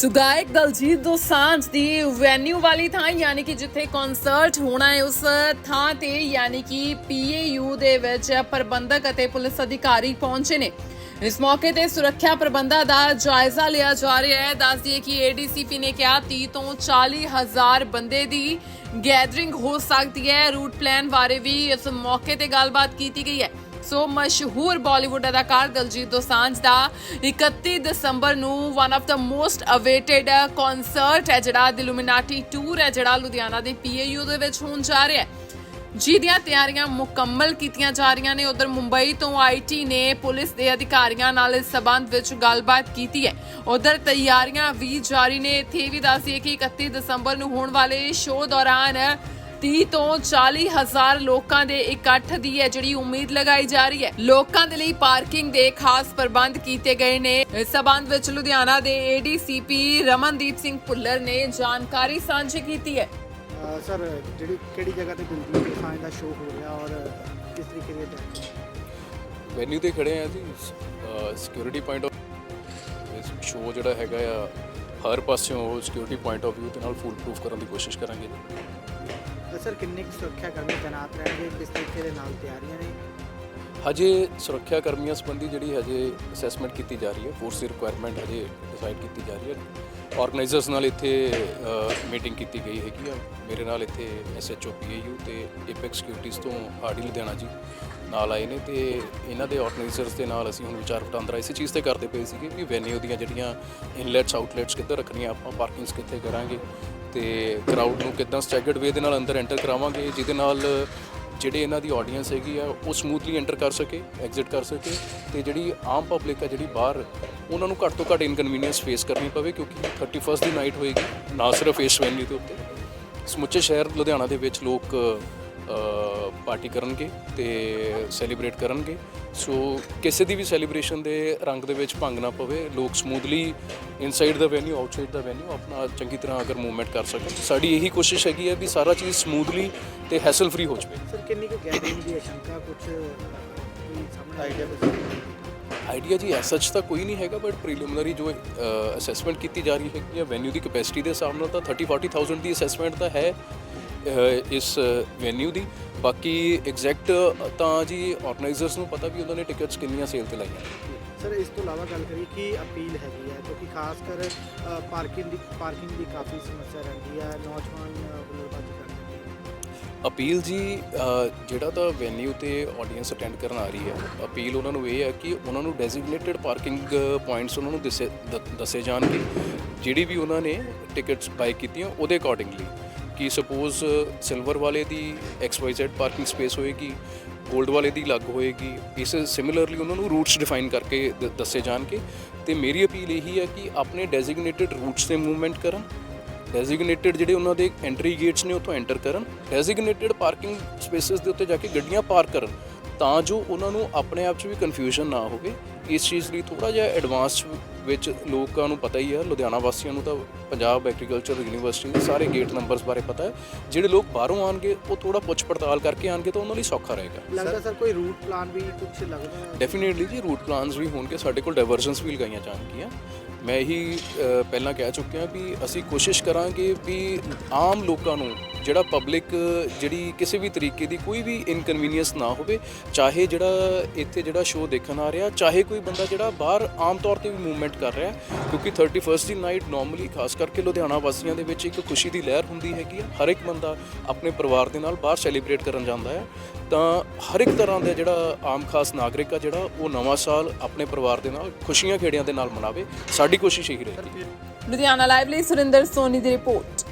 ਸੁਗਾਇਕ ਦਲਜੀਤ ਦੋਸਾਂਝ ਦੀ ਵੈਨਿਊ ਵਾਲੀ ਥਾਂ, ਯਾਨੀ ਕਿ ਜਿੱਥੇ ਕਨਸਰਟ ਹੋਣਾ ਹੈ, ਉਸ ਥਾਂ ਤੇ ਯਾਨੀ ਕਿ ਪੀਏਯੂ ਦੇ ਵਿੱਚ ਪ੍ਰਬੰਧਕ ਅਤੇ ਪੁਲਿਸ ਅਧਿਕਾਰੀ ਪਹੁੰਚੇ ਨੇ। ਇਸ ਮੌਕੇ ਤੇ ਸੁਰੱਖਿਆ ਪ੍ਰਬੰਧਾਂ ਦਾ ਜਾਇਜ਼ਾ ਲਿਆ ਜਾ ਰਿਹਾ ਹੈ। ਦੱਸ ਦਈਏ ਕਿ ਏਡੀਸੀਪੀ ਨੇ ਕਿਹਾ 30 ਤੋਂ 40 ਹਜ਼ਾਰ ਬੰਦੇ ਦੀ ਗੈਦਰਿੰਗ ਹੋ ਸਕਦੀ ਹੈ। ਰੂਟ ਪਲਾਨ ਬਾਰੇ ਵੀ ਇਸ ਮੌਕੇ ਤੇ ਗੱਲਬਾਤ ਕੀਤੀ ਗਈ ਹੈ। ਸੋ ਮਸ਼ਹੂਰ ਬਾਲੀਵੁੱਡ ਅਦਾਕਾਰ ਦਲਜੀਤ ਦੋਸਾਂਝ ਦਾ 31 ਦਸੰਬਰ ਨੂੰ one of the most awaited concert ਹੈ, ਜਿਹੜਾ ਦਿਲੂਮਿਨਾਟੀ ਟੂਰ ਹੈ, ਜਿਹੜਾ ਲੁਧਿਆਣਾ ਦੇ ਪੀਏਯੂ ਦੇ ਵਿੱਚ ਹੋਣ ਜਾ ਰਿਹਾ ਹੈ। ਜਿਹਦੀਆਂ ਤਿਆਰੀਆਂ ਮੁਕੰਮਲ ਕੀਤੀਆਂ ਜਾ ਰਹੀਆਂ ਨੇ। ਉਧਰ ਮੁੰਬਈ ਤੋਂ ਆਈਟੀ ਨੇ ਪੁਲਿਸ ਦੇ ਅਧਿਕਾਰੀਆਂ ਨਾਲ ਇਸ ਸਬੰਧ ਵਿੱਚ ਗੱਲਬਾਤ ਕੀਤੀ ਹੈ। ਉਧਰ ਤਿਆਰੀਆਂ ਵੀ ਜਾਰੀ ਨੇ। ਇੱਥੇ ਵੀ ਦੱਸੀਏ ਕਿ 31 ਦਸੰਬਰ ਨੂੰ ਹੋਣ ਵਾਲੇ ਸ਼ੋਅ ਦੌਰਾਨ 30 ਤੋਂ 40 ਹਜ਼ਾਰ ਲੋਕਾਂ ਦੇ ਇਕੱਠ ਦੀ ਹੈ ਜਿਹੜੀ ਉਮੀਦ ਲਗਾਈ ਜਾ ਰਹੀ ਹੈ। ਲੋਕਾਂ ਦੇ ਲਈ ਪਾਰਕਿੰਗ ਦੇ ਖਾਸ ਪ੍ਰਬੰਧ ਕੀਤੇ ਗਏ ਨੇ। ਇਸ ਸਬੰਧ ਵਿੱਚ ਲੁਧਿਆਣਾ ਦੇ ਏਡੀਸੀਪੀ ਰਮਨਦੀਪ ਸਿੰਘ ਭੁੱਲਰ ਨੇ ਜਾਣਕਾਰੀ ਸਾਂਝੀ ਕੀਤੀ ਹੈ। ਸਰ ਜਿਹੜੀ ਕਿਹੜੀ ਜਗ੍ਹਾ ਤੇ ਦਿਲਜੀਤ ਦੋਸਾਂਝ ਦਾ ਸ਼ੋਅ ਹੋ ਰਿਹਾ ਔਰ ਕਿਸ ਤਰੀਕੇ ਦੇ ਵੈਨਿਊ ਤੇ ਖੜੇ ਆ ਜੀ ਸਿਕਿਉਰਿਟੀ ਪੁਆਇੰਟ ਆਫ ਇਸ ਸ਼ੋਅ ਜਿਹੜਾ ਹੈਗਾ ਆ ਹਰ ਪਾਸਿਓਂ ਸਿਕਿਉਰਿਟੀ ਪੁਆਇੰਟ ਆਫ View ਦੇ ਨਾਲ ਫੁੱਲ ਪ੍ਰੂਫ ਕਰਨ ਦੀ ਕੋਸ਼ਿਸ਼ ਕਰਾਂਗੇ। ਸਰ ਕਿੰਨੇ ਕੁ ਸੁਰੱਖਿਆ ਕਰਮੀ ਤੈਨਾਤ ਰਹਿਣਗੇ? ਕਿਸ ਤਰੀਕੇ ਦੇ ਨਾਲ ਤਿਆਰੀਆਂ ਨੇ? ਹਜੇ ਸੁਰੱਖਿਆ ਕਰਮੀਆਂ ਸੰਬੰਧੀ ਜਿਹੜੀ ਹਜੇ ਅਸੈਸਮੈਂਟ ਕੀਤੀ ਜਾ ਰਹੀ ਹੈ ਫੋਰਸ ਦੀ ਰਿਕੁਆਇਰਮੈਂਟ ਹਜੇ ਡਿਸਾਈਡ ਕੀਤੀ ਜਾ ਰਹੀ ਹੈ। ਆਰਗੇਨਾਈਜ਼ਰਸ ਨਾਲ ਇੱਥੇ ਮੀਟਿੰਗ ਕੀਤੀ ਗਈ ਹੈਗੀ ਆ। ਮੇਰੇ ਨਾਲ ਇੱਥੇ ਐਸਐਚਓ ਪੀਏਯੂ ਤੇ ਐਪੈਕਸ ਸਿਕਿਉਰਿਟੀਜ਼ ਤੋਂ ਆਰਡੀ ਲੁਧਿਆਣਾ ਜੀ ਨਾਲ ਆਏ ਨੇ, ਤੇ ਇਹਨਾਂ ਦੇ ਆਰਗੇਨਾਈਜ਼ਰਸ ਦੇ ਨਾਲ ਅਸੀਂ ਹੁਣ ਵਿਚਾਰ ਵਟਾਂਦਰਾ ਇਸੇ ਚੀਜ਼ ਤੇ ਕਰਦੇ ਪਏ ਸੀਗੇ ਵੀ ਵੈਨਿਊ ਦੀਆਂ ਜਿਹੜੀਆਂ ਇਨਲੈਟਸ ਆਊਟਲੈਟਸ ਕਿੱਧਰ ਰੱਖਣੀਆਂ, ਆਪਾਂ ਪਾਰਕਿੰਗਸ ਕਿੱਥੇ ਕਰਾਂਗੇ। ਤੇ ਕਰਾਊਡ ਨੂੰ ਕਿੱਦਾਂ ਸਟੈਗਰਡ ਵੇ ਦੇ ਨਾਲ ਅੰਦਰ ਐਂਟਰ ਕਰਾਵਾਂਗੇ, ਜਿਹਦੇ ਨਾਲ ਜਿਹੜੇ ਇਹਨਾਂ ਦੀ ਆਡੀਅנס ਹੈਗੀ ਆ, ਉਹ ਸਮੂਥਲੀ ਐਂਟਰ ਕਰ ਸਕੇ ਐਗਜ਼ਿਟ ਕਰ ਸਕੇ ਤੇ ਜਿਹੜੀ ਆਮ ਪਬਲਿਕ ਆ, ਜਿਹੜੀ ਬਾਹਰ, ਉਹਨਾਂ ਨੂੰ ਘੱਟ ਤੋਂ ਘੱਟ ਇਨਕਨਵੀਨੀਅੰਸ ਫੇਸ ਕਰਨੀ ਪਵੇ ਕਿਉਂਕਿ 31st ਦੀ ਨਾਈਟ ਹੋਏਗੀ, ਨਾ ਸਿਰਫ ਇਸ ਵੈਨਿਊ ਦੇ ਉੱਤੇ। ਸਮੁੱਚੇ ਸ਼ਹਿਰ ਲੁਧਿਆਣਾ ਦੇ ਵਿੱਚ ਲੋਕ ਪਾਰਟੀ ਕਰਨਗੇ ਤੇ ਸੈਲੀਬ੍ਰੇਟ ਕਰਨਗੇ। ਸੋ ਕਿਸੇ ਦੀ ਵੀ ਸੈਲੀਬ੍ਰੇਸ਼ਨ ਦੇ ਰੰਗ ਦੇ ਵਿੱਚ ਭੰਗ ਨਾ ਪਵੇ ਲੋਕ ਸਮੂਥਲੀ ਇਨਸਾਈਡ ਦਾ ਵੈਨਿਊ ਆਊਟਸਾਈਡ ਦਾ ਵੈਨਿਊ ਆਪਣਾ ਚੰਗੀ ਤਰ੍ਹਾਂ ਅਗਰ ਮੂਵਮੈਂਟ ਕਰ ਸਕਣ। ਸਾਡੀ ਇਹੀ ਕੋਸ਼ਿਸ਼ ਹੈਗੀ ਹੈ ਵੀ ਸਾਰਾ ਚੀਜ਼ ਸਮੂਥਲੀ ਤੇ ਹੈਸਲ ਫ੍ਰੀ ਹੋ ਜਾਵੇ। ਸਰ ਕਿੰਨੀ ਕੁ ਗੈਦਰਿੰਗ ਦੀ ਆਸ਼ੰਕਾ? ਕੁਝ ਕੋਈ ਸਾਹਮਣੇ ਆਈਡੀਆ ਆਈਡੀਆ ਜੀ ਐਸ ਸੱਚ ਤਾਂ ਕੋਈ ਨਹੀਂ ਹੈਗਾ ਬਟ ਪ੍ਰੀਲਿਮਿਨਰੀ ਜੋ ਅਸੈਸਮੈਂਟ ਕੀਤੀ ਜਾ ਰਹੀ ਹੈਗੀ ਹੈ ਵੈਨਿਊ ਦੀ ਕੈਪੈਸਿਟੀ ਦੇ ਹਿਸਾਬ ਨਾਲ ਤਾਂ 30 40000 ਦੀ ਅਸੈਸਮੈਂਟ ਤਾਂ ਹੈ। ਇਸ ਵੈਨਿਊ ਦੀ। ਬਾਕੀ ਐਗਜ਼ੈਕਟ ਤਾਂ ਜੀ ਆਰਗੇਨਾਈਜ਼ਰਸ ਨੂੰ ਪਤਾ ਵੀ ਉਹਨਾਂ ਨੇ ਟਿਕਟਸ ਕਿੰਨੀਆਂ ਸੇਲ ਤੇ ਲਾਈਆਂ। ਸਰ ਇਸ ਤੋਂ ਇਲਾਵਾ ਗੱਲ ਕਰੀਏ ਕਿ ਅਪੀਲ ਹੈਗੀ ਹੈ ਕਿਉਂਕਿ ਖਾਸ ਕਰ ਪਾਰਕਿੰਗ ਦੀ ਪਾਰਕਿੰਗ ਦੀ ਕਾਫੀ ਸਮੱਸਿਆ ਰਹਿੰਦੀ ਹੈ ਨੌਜਵਾਨ ਕਰਦੇ ਨੇ ਅਪੀਲ ਜੀ ਜਿਹੜਾ ਤਾਂ ਵੈਨਿਊ ਤੇ ਆਡੀਅנס ਅਟੈਂਡ ਕਰਨ ਆ ਰਹੀ ਹੈ ਅਪੀਲ ਉਹਨਾਂ ਨੂੰ ਇਹ ਹੈ ਕਿ ਉਹਨਾਂ ਨੂੰ ਡੈਜ਼ਿਗਨੇਟਿਡ ਪਾਰਕਿੰਗ ਪੁਆਇੰਟਸ ਉਹਨਾਂ ਨੂੰ ਦੱਸੇ ਜਾਣਗੇ। ਜਿਹੜੀ ਵੀ ਉਹਨਾਂ ਨੇ ਟਿਕਟਸ ਬਾਈ ਕੀਤੀਆਂ ਉਹਦੇ ਅਕੋਰਡਿੰਗਲੀ ਕਿ ਸਪੋਜ਼ ਸਿਲਵਰ ਵਾਲੇ ਦੀ ਐਕਸ XYZ ਪਾਰਕਿੰਗ ਸਪੇਸ ਹੋਏਗੀ 골ਡ ਵਾਲੇ ਦੀ ਅਲੱਗ ਹੋਏਗੀ, ਇਸ ਸਿਮਿਲਰਲੀ ਉਹਨਾਂ ਨੂੰ ਰੂਟਸ ਡਿਫਾਈਨ ਕਰਕੇ ਦ- ਦੱਸੇ ਜਾਣਗੇ। ਤੇ ਮੇਰੀ ਅਪੀਲ ਇਹੀ ਹੈ ਕਿ ਆਪਣੇ ਡੈਜ਼ਿਗਨੇਟਿਡ ਰੂਟਸ ਤੇ ਮੂਵਮੈਂਟ ਕਰਨ ਡੈਜ਼ਿਗਨੇਟਿਡ ਜਿਹੜੇ ਉਹਨਾਂ ਦੇ ਐਂਟਰੀ ਗੇਟਸ ਨੇ ਉੱਥੋਂ ਐਂਟਰ ਕਰਨ ਡੈਜ਼ਿਗਨੇਟਿਡ ਪਾਰਕਿੰਗ ਸਪੇਸਿਸ ਦੇ ਉੱਤੇ ਜਾ ਕੇ ਗੱਡੀਆਂ ਪਾਰਕ ਕਰਨ, ਤਾਂ ਜੋ ਉਹਨਾਂ ਨੂੰ ਆਪਣੇ ਆਪ 'ਚ ਵੀ ਕਨਫਿਊਜ਼ਨ ਨਾ ਹੋਵੇ। ਇਸ ਚੀਜ਼ ਲਈ ਥੋੜਾ ਜਿਹਾ ਐਡਵਾਂਸ ਵਿੱਚ ਲੋਕਾਂ ਨੂੰ ਪਤਾ ਹੀ ਹੈ ਲੁਧਿਆਣਾ ਵਾਸੀਆਂ ਨੂੰ ਤਾਂ ਪੰਜਾਬ ਐਗਰੀਕਲਚਰ ਯੂਨੀਵਰਸਿਟੀ ਦੇ ਸਾਰੇ ਗੇਟ ਨੰਬਰਸ ਬਾਰੇ ਪਤਾ ਹੈ। ਜਿਹੜੇ ਲੋਕ ਬਾਹਰੋਂ ਆਣਗੇ ਉਹ ਥੋੜਾ ਪੁੱਛ ਪੜਤਾਲ ਕਰਕੇ ਆਣਗੇ ਤਾਂ ਉਹਨਾਂ ਲਈ ਸੌਖਾ ਰਹੇਗਾ। ਲੱਗਦਾ ਸਰ ਕੋਈ ਰੂਟ ਪਲਾਨ ਵੀ ਕੁਝ ਲੱਗਦਾ ਹੈ? ਡੈਫੀਨਿਟਲੀ ਜੀ ਰੂਟ ਪਲਾਨਸ ਵੀ ਹੋਣਗੇ। ਸਾਡੇ ਕੋਲ ਡਾਇਵਰਜਨਸ ਵੀ ਲਗਾਈਆਂ ਜਾਣਗੀਆਂ। ਮੈਂ ਇਹੀ ਪਹਿਲਾਂ ਕਹਿ ਚੁੱਕਿਆ ਵੀ ਅਸੀਂ ਕੋਸ਼ਿਸ਼ ਕਰਾਂਗੇ ਵੀ ਆਮ ਲੋਕਾਂ ਨੂੰ ਜਿਹੜਾ ਪਬਲਿਕ ਜਿਹੜੀ ਕਿਸੇ ਵੀ ਤਰੀਕੇ ਦੀ ਕੋਈ ਵੀ ਇਨਕਨਵੀਨੀਅੰਸ ਨਾ ਹੋਵੇ, ਚਾਹੇ ਜਿਹੜਾ ਇੱਥੇ ਜਿਹੜਾ ਸ਼ੋਅ ਦੇਖਣ ਆ ਰਿਹਾ, ਚਾਹੇ ਕੋਈ ਬੰਦਾ ਜਿਹੜਾ ਬਾਹਰ ਆਮ ਤੌਰ ਤੇ ਵੀ ਮੂਵਮੈਂਟ ਕਰ ਰਿਹਾ, ਕਿਉਂਕਿ 31st ਦੀ ਨਾਈਟ ਨਾਰਮਲੀ ਖਾਸ ਕਰਕੇ ਲੁਧਿਆਣਾ ਵਾਸੀਆਂ ਦੇ ਵਿੱਚ ਇੱਕ ਖੁਸ਼ੀ ਦੀ ਲਹਿਰ ਹੁੰਦੀ ਹੈਗੀ ਆ, ਹਰ ਇੱਕ ਬੰਦਾ ਆਪਣੇ ਪਰਿਵਾਰ ਦੇ ਨਾਲ ਬਾਹਰ ਸੈਲੀਬ੍ਰੇਟ ਕਰਨ ਜਾਂਦਾ ਹੈ। ਤਾਂ ਹਰ ਇੱਕ ਤਰ੍ਹਾਂ ਦਾ ਜਿਹੜਾ ਆਮ ਖਾਸ ਨਾਗਰਿਕ ਆ ਜਿਹੜਾ ਉਹ ਨਵਾਂ ਸਾਲ ਆਪਣੇ ਪਰਿਵਾਰ ਦੇ ਨਾਲ ਖੁਸ਼ੀਆਂ ਖੇੜਿਆਂ ਦੇ ਨਾਲ ਮਨਾਵੇ, ਸਾਡੀ ਕੋਸ਼ਿਸ਼ ਇਹੀ ਰਹੇਗੀ। ਲੁਧਿਆਣਾ ਲਾਈਵ ਲਈ ਸੁਰਿੰਦਰ ਸੋਨੀ ਦੀ ਰਿਪੋਰਟ।